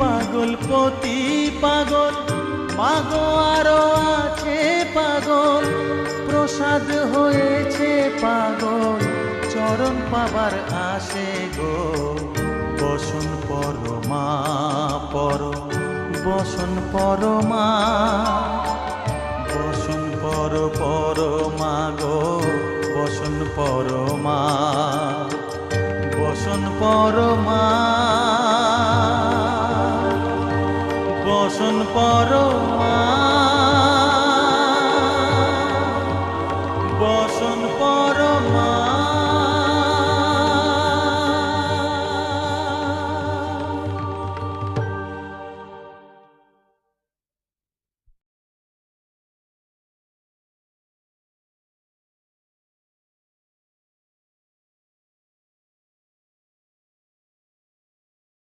পাগল পতি পাগল। মাগো আরও আছে পাগল। প্রসাদ হয়েছে পাগল। চরণ পাবার আসে গো। বসন পরমা, পর, বসন পরমা। বসন পর, পরমা গো। বসন পরমা বসন পরমা। পোষণ পরমা